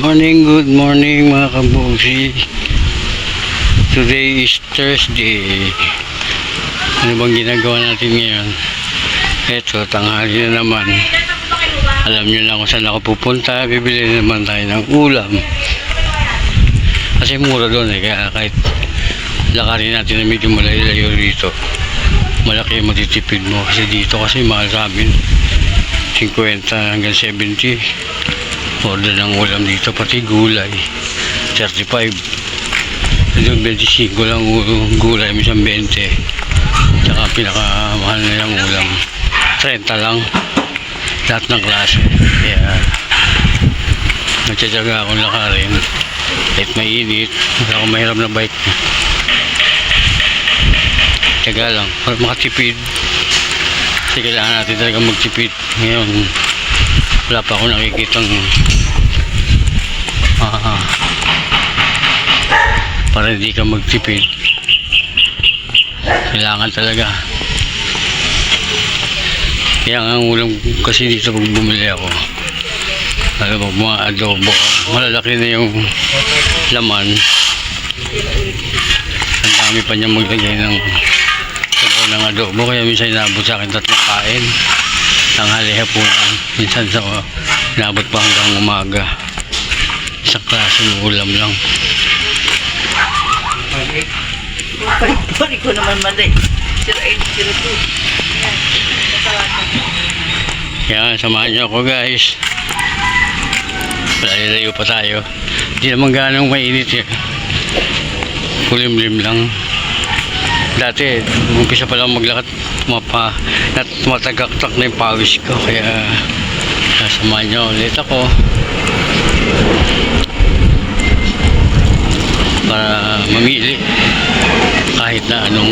morning, good morning mga kabusi. Today is Thursday. Ano bang ginagawa natin ngayon? Eto, tanghali na naman. Alam nyo na kung saan ako pupunta. Bibili naman tayo ng ulam. Kasi mura doon eh. Kaya kahit lakarin natin na medyo malayo dito. Malaki yung matitipid mo. Kasi dito kasi mahal sa amin. 50 hanggang 70 order ng ulam dito pati gulay. 35 doon 25 lang gulay minsan 20 tsaka pinakamahal na yung ulam. 30 lang. Lahat ng klase. Kaya nagtsatsaga akong lakarin. Kahit mainit wala akong mahirap na bike tsaga lang. Para makatipid. Kasi kailangan natin talaga magtipid. Ngayon wala pa ako nakikitang ah, para hindi ka magtipid. Kailangan talaga. Kaya ang ulam kasi dito pag bumili ako alam mo mga adobo malalaki na yung laman. Ang dami pa niya maglagay ng ng adobo kaya minsan inabot sa akin tatlong kain tanghali hapunan minsan sa inabot pa hanggang umaga isang klaseng ulam lang Pari ko naman mali. 0802. Yan. samahan niyo ako guys layo pa tayo hindi naman ganong mainit eh kulimlim lang dati umpisa pa lang maglakad mapa nat tumatagaktak na yung pawis ko. Kaya sasamahan niyo ulit ako. Para mamili kahit na anong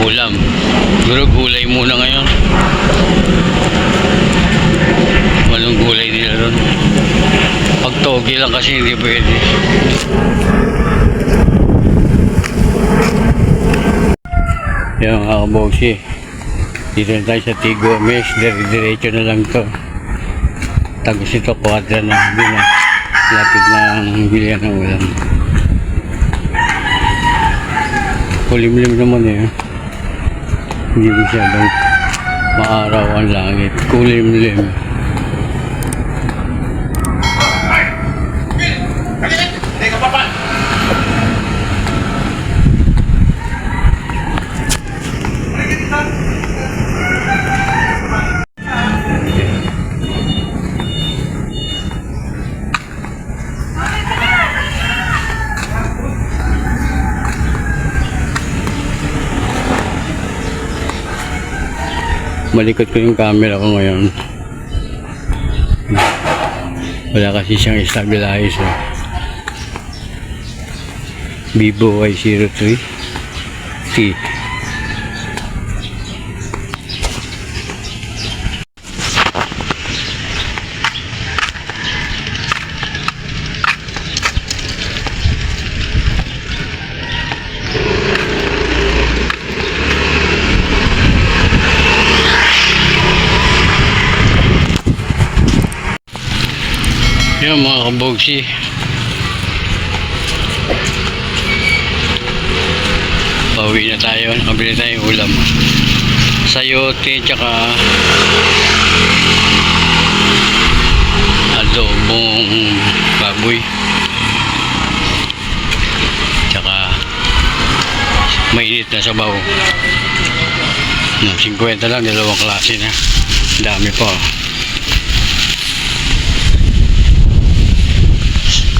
ulam. Siguro gulay muna ngayon. Walang gulay nila doon pag togi lang kasi hindi pwede yan mga kabosi dito na tayo sa Tigo Mes dire-diretso na lang to. Tagos ito kwadra na. Hindi lapit na ang bilihan ng ulam kulimlim naman eh. Hindi masyadong maaraw ang langit. Kulimlim malikot ko yung camera ko ngayon. Wala kasi siyang stabilize eh. Vivo Y03 T Yan mga kabogsi. Pauwi na tayo. Nakabili tayo ulam. Sayote tsaka adobong baboy. Tsaka mainit na sabaw. No, 50 lang, dalawang klase na. Dami pa.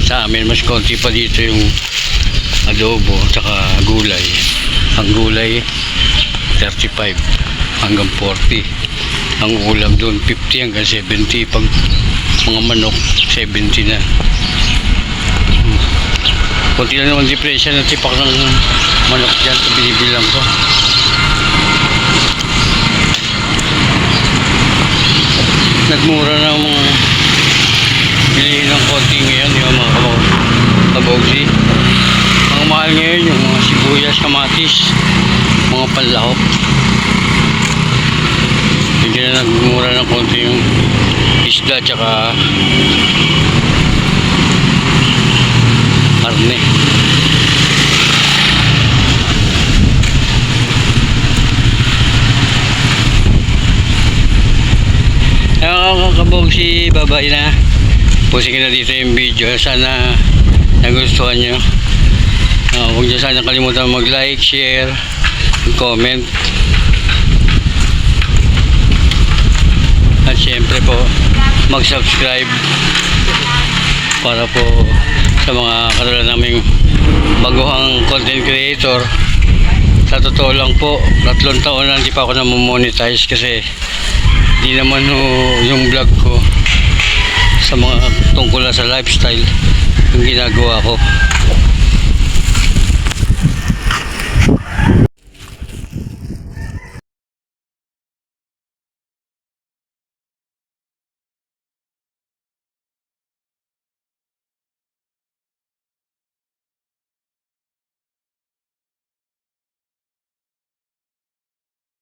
Sa amin mas konti pa dito yung adobo tsaka gulay. Ang gulay 35 hanggang 40 ang ulam doon 50 hanggang 70 pag mga manok 70 na. Konti lang naman depression ng tipak ng manok dyan ito binibilang ko. Nagmura na mga bilihin ng konti ngayon, di ba mga kabaw, kabawsi. Ang mahal ngayon yung mga sibuyas, kamatis, mga panlahok. Hindi na nagmura ng konti yung isda tsaka karne. Ang kakabog si babae na pusin na dito yung video. Sana nagustuhan nyo. Uh, huwag nyo sana kalimutan mag-like, share, comment. At syempre po, mag-subscribe para po sa mga katulad naming baguhang content creator. Sa totoo lang po, tatlong taon na hindi pa ako na-monetize kasi di naman ho yung vlog ko sa mga tungkol sa lifestyle yung ginagawa ko.